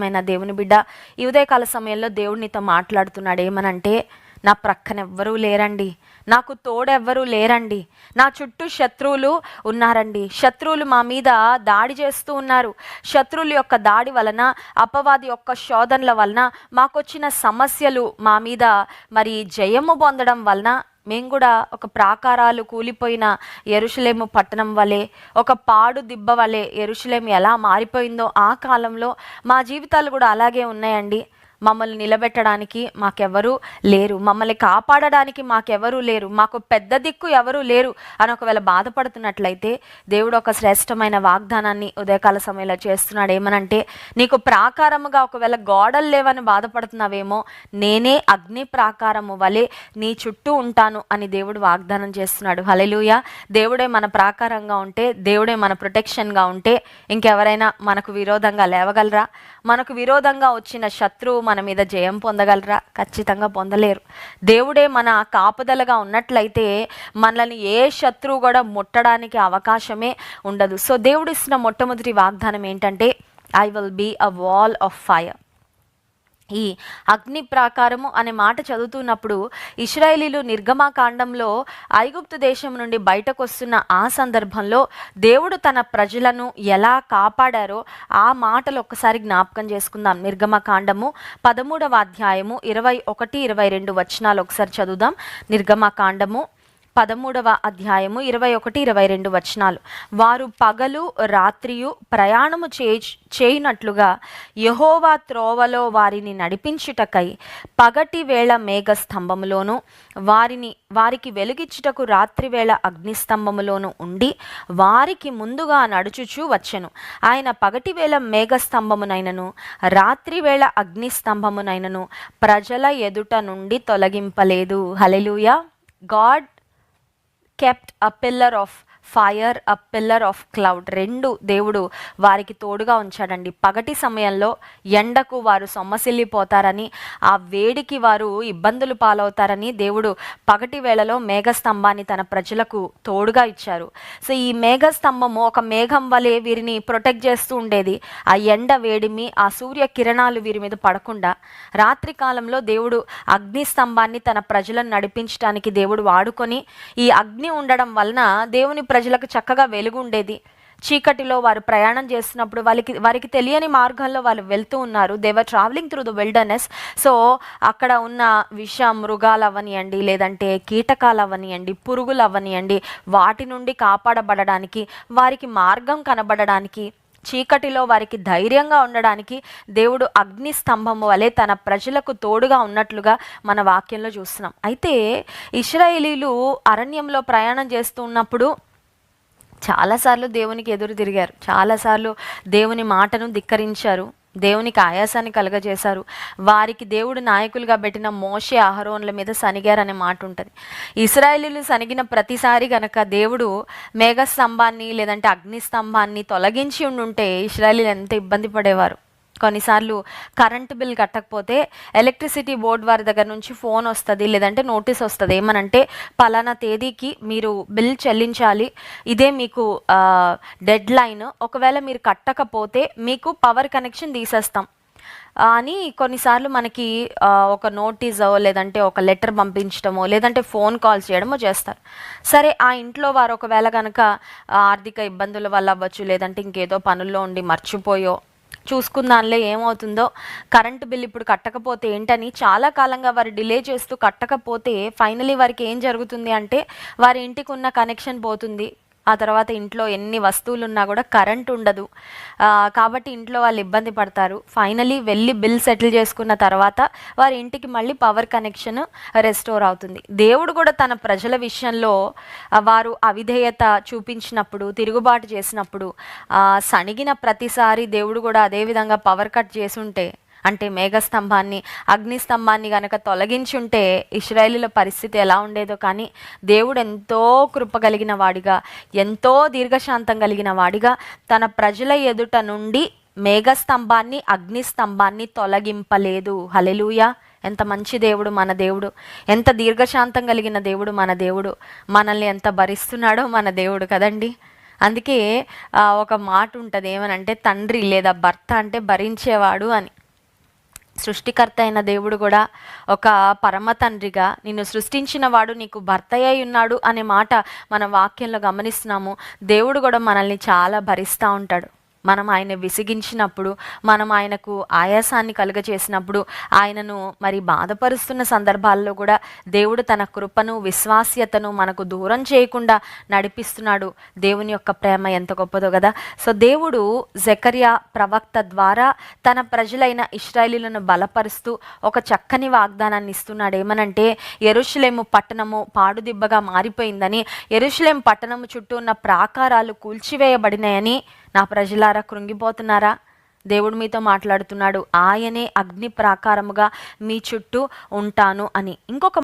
ప్రియమైన దేవుని బిడ్డ ఈ ఉదయకాల సమయంలో దేవుడు నీతో మాట్లాడుతున్నాడు. ఏమనంటే నా ప్రక్కన ఎవ్వరూ లేరండి. నాకు తోడెవ్వరూ లేరండి. నా చుట్టూ శత్రువులు ఉన్నారండి. శత్రువులు మా మీద దాడి చేస్తూ ఉన్నారు. శత్రువుల యొక్క దాడి వలన అపవాది యొక్క శోధనల వలన మాకొచ్చిన సమస్యలు మా మీద మరి జయము పొందడం వలన మేము కూడా ఒక ప్రాకారాలు కూలిపోయిన ఎరుషులేము పట్టణం వలె ఒక పాడు దిబ్బ వలె ఎరుషులేము ఎలా మారిపోయిందో ఆ కాలంలో మా జీవితాలు కూడా అలాగే ఉన్నాయండి. మమ్మల్ని నిలబెట్టడానికి మాకెవరూ లేరు. మమ్మల్ని కాపాడడానికి మాకెవరూ లేరు. మాకు పెద్ద దిక్కు ఎవరూ లేరు అని ఒకవేళ బాధపడుతున్నట్లయితే దేవుడు ఒక శ్రేష్టమైన వాగ్దానాన్ని ఉదయకాల సమయంలో చేస్తున్నాడు. ఏమనంటే నీకు ప్రాకారముగా ఒకవేళ గోడలు లేవని బాధపడుతున్నావేమో నేనే అగ్ని ప్రాకారము వలె నీ చుట్టూ ఉంటాను అని దేవుడు వాగ్దానం చేస్తున్నాడు. హలెలుయ దేవుడే మన ప్రాకారంగా ఉంటే దేవుడే మన ప్రొటెక్షన్గా ఉంటే ఇంకెవరైనా మనకు విరోధంగా లేవగలరా? మనకు విరోధంగా వచ్చిన శత్రువు మన మీద జయం పొందగలరా? ఖచ్చితంగా పొందలేరు. దేవుడే మన కాపుదలగా ఉన్నట్లయితే మనల్ని ఏ శత్రువు కూడా ముట్టడానికి అవకాశమే ఉండదు. సో దేవుడు ఇస్తున్న మొట్టమొదటి వాగ్దానం ఏంటంటే I will be a wall of fire ఈ అగ్ని ప్రాకారము అనే మాట చదువుతున్నప్పుడు ఇస్రాయేలీలు నిర్గమాకాండంలో ఐగుప్తు దేశం నుండి బయటకు వస్తున్న ఆ సందర్భంలో దేవుడు తన ప్రజలను ఎలా కాపాడారో ఆ మాటలు ఒక్కసారి జ్ఞాపకం చేసుకుందాం. నిర్గమాకాండము పదమూడవ అధ్యాయము ఇరవై ఒకటి ఇరవై రెండు వచనాలు ఒకసారి చదువుదాం. నిర్గమాకాండము పదమూడవ అధ్యాయము ఇరవై ఒకటి ఇరవై రెండు వచనాలు. వారు పగలు రాత్రియు ప్రయాణము చే చేయనట్లుగా యహోవా త్రోవలో వారిని నడిపించుటకై పగటి వేళ మేఘ స్తంభములోను వారిని వారికి వెలుగిచ్చుటకు రాత్రివేళ అగ్నిస్తంభములోను ఉండి వారికి ముందుగా నడుచుచూ వచ్చెను. ఆయన పగటి వేళ మేఘస్తంభమునైనను రాత్రివేళ అగ్నిస్తంభమునైనను ప్రజల ఎదుట నుండి తొలగింపలేదు. Hallelujah God kept a pillar of fire a pillar of cloud రెండు దేవుడు వారికి తోడుగా ఉంచాడండి. పగటి సమయంలో ఎండకు వారు సొమ్మసిల్లిపోతారని ఆ వేడికి వారు ఇబ్బందులు పాలవుతారని దేవుడు పగటి వేళలో మేఘస్తంభాన్ని తన ప్రజలకు తోడుగా ఇచ్చారు. సో ఈ మేఘస్తంభము ఒక మేఘం వలె వీరిని ప్రొటెక్ట్ చేస్తూ ఉండేది. ఆ ఎండ వేడిమి ఆ సూర్య కిరణాలు వీరి మీద పడకుండా రాత్రి కాలంలో దేవుడు అగ్ని స్తంభాన్ని తన ప్రజలను నడిపించడానికి దేవుడు వాడుకొని ఈ అగ్ని ఉండడం వలన దేవుని ప్రజలకు చక్కగా వెలుగు ఉండేది చీకటిలో వారు ప్రయాణం చేస్తున్నప్పుడు వాళ్ళకి వారికి తెలియని మార్గాల్లో వాళ్ళు వెళ్తూ ఉన్నారు. They were travelling through the wilderness so అక్కడ ఉన్న విష మృగాలు అవనియండి లేదంటే కీటకాలు అవనియండి పురుగులు అవనియండి వాటి నుండి కాపాడబడడానికి వారికి మార్గం కనబడడానికి చీకటిలో వారికి ధైర్యంగా ఉండడానికి దేవుడు అగ్ని స్తంభము వలె తన ప్రజలకు తోడుగా ఉన్నట్లుగా మన వాక్యంలో చూస్తున్నాం. అయితే ఇస్రాయేలీలు అరణ్యంలో ప్రయాణం చేస్తున్నప్పుడు చాలాసార్లు దేవునికి ఎదురు తిరిగారు. చాలాసార్లు దేవుని మాటను ధిక్కరించారు. దేవునికి ఆయాసాన్ని కలుగజేశారు. వారికి దేవుడు నాయకులుగా పెట్టిన మోషే ఆహరోన్ల మీద సనిగారనే మాట ఉంటుంది ఇస్రాయేలీలు సనిగిన ప్రతిసారి గనక దేవుడు మేఘస్తంభాన్ని లేదంటే అగ్ని స్తంభాన్ని తొలగించి ఉండుంటే ఇస్రాయేలీలు ఎంత ఇబ్బంది పడేవారు. కొన్నిసార్లు కరెంటు బిల్ కట్టకపోతే ఎలక్ట్రిసిటీ బోర్డ్ వారి దగ్గర నుంచి ఫోన్ వస్తుంది లేదంటే నోటీస్ వస్తుంది. ఏమనంటే పలానా తేదీకి మీరు బిల్ చెల్లించాలి. ఇదే మీకు డెడ్ లైన్. ఒకవేళ మీరు కట్టకపోతే మీకు పవర్ కనెక్షన్ తీసేస్తాం. అని కొన్నిసార్లు మనకి ఒక నోటీసో లేదంటే ఒక లెటర్ పంపించడమో లేదంటే ఫోన్ కాల్స్ చేయడమో చేస్తారు. సరే ఆ ఇంట్లో వారు ఒకవేళ కనుక ఆర్థిక ఇబ్బందుల వల్ల అవ్వచ్చు లేదంటే ఇంకేదో పనుల్లో ఉండి మర్చిపోయో చూసుకుందానిలే ఏమవుతుందో. కరెంటు బిల్ ఇప్పుడు కట్టకపోతే ఏంటని చాలా కాలంగా వారు డిలే చేస్తూ కట్టకపోతే ఫైనలీ వారికి ఏం జరుగుతుంది అంటే వారి ఇంటికి ఉన్న కనెక్షన్ పోతుంది. ఆ తర్వాత ఇంట్లో ఎన్ని వస్తువులు ఉన్నా కూడా కరెంట్ ఉండదు. కాబట్టి ఇంట్లో వాళ్ళు ఇబ్బంది పడతారు. ఫైనలీ వెళ్ళి బిల్ సెటిల్ చేసుకున్న తర్వాత వారి ఇంటికి మళ్ళీ పవర్ కనెక్షన్ రెస్టోర్ అవుతుంది. దేవుడు కూడా తన ప్రజల విషయంలో వారు అవిధేయత చూపించినప్పుడు తిరుగుబాటు చేసినప్పుడు సణిగిన ప్రతిసారి దేవుడు కూడా అదే విధంగా పవర్ కట్ చేసుంటే అంటే మేఘస్తంభాన్ని అగ్నిస్తంభాన్ని గనక తొలగించుంటే ఇస్రాయేలీల పరిస్థితి ఎలా ఉండేదో కానీ దేవుడు ఎంతో కృప కలిగిన వాడిగా ఎంతో దీర్ఘశాంతం కలిగిన వాడిగా తన ప్రజల ఎదుట నుండి మేఘస్తంభాన్ని అగ్నిస్తంభాన్ని తొలగింపలేదు. హలెలూయా ఎంత మంచి దేవుడు మన దేవుడు. ఎంత దీర్ఘశాంతం కలిగిన దేవుడు మన దేవుడు. మనల్ని ఎంత భరిస్తున్నాడో మన దేవుడు కదండి. అందుకే ఒక మాట ఉంటుంది ఏమనంటే తండ్రి లేదా భర్త అంటే భరించేవాడు అని. సృష్టికర్త అయిన దేవుడు కూడా ఒక పరమ తండ్రిగా నిన్ను సృష్టించిన వాడు నీకు భర్త అయి ఉన్నాడు అనే మాట మన వాక్యంలో గమనిస్తున్నాము. దేవుడు కూడా మనల్ని చాలా భరిస్తూ ఉంటాడు. మనం ఆయన విసిగించినప్పుడు మనం ఆయనకు ఆయాసాన్ని కలుగచేసినప్పుడు ఆయనను మరి బాధపరుస్తున్న సందర్భాల్లో కూడా దేవుడు తన కృపను విశ్వాస్యతను మనకు దూరం చేయకుండా నడిపిస్తున్నాడు. దేవుని యొక్క ప్రేమ ఎంత గొప్పదో కదా. సో దేవుడు జకర్యా ప్రవక్త ద్వారా తన ప్రజలైన ఇస్రాయేలీలను బలపరుస్తూ ఒక చక్కని వాగ్దానాన్ని ఇస్తున్నాడు. ఏమనంటే ఎరుషులేము పట్టణము పాడుదిబ్బగా మారిపోయిందని ఎరుషులేం పట్టణము చుట్టూ ఉన్న ప్రాకారాలు కూల్చివేయబడినాయని నా ప్రజలారా కృంగిపోతున్నారా? దేవుడు మీతో మాట్లాడుతున్నాడు. ఆయనే అగ్ని ప్రాకారముగా మీ చుట్టూ ఉంటాను అని. ఇంకొక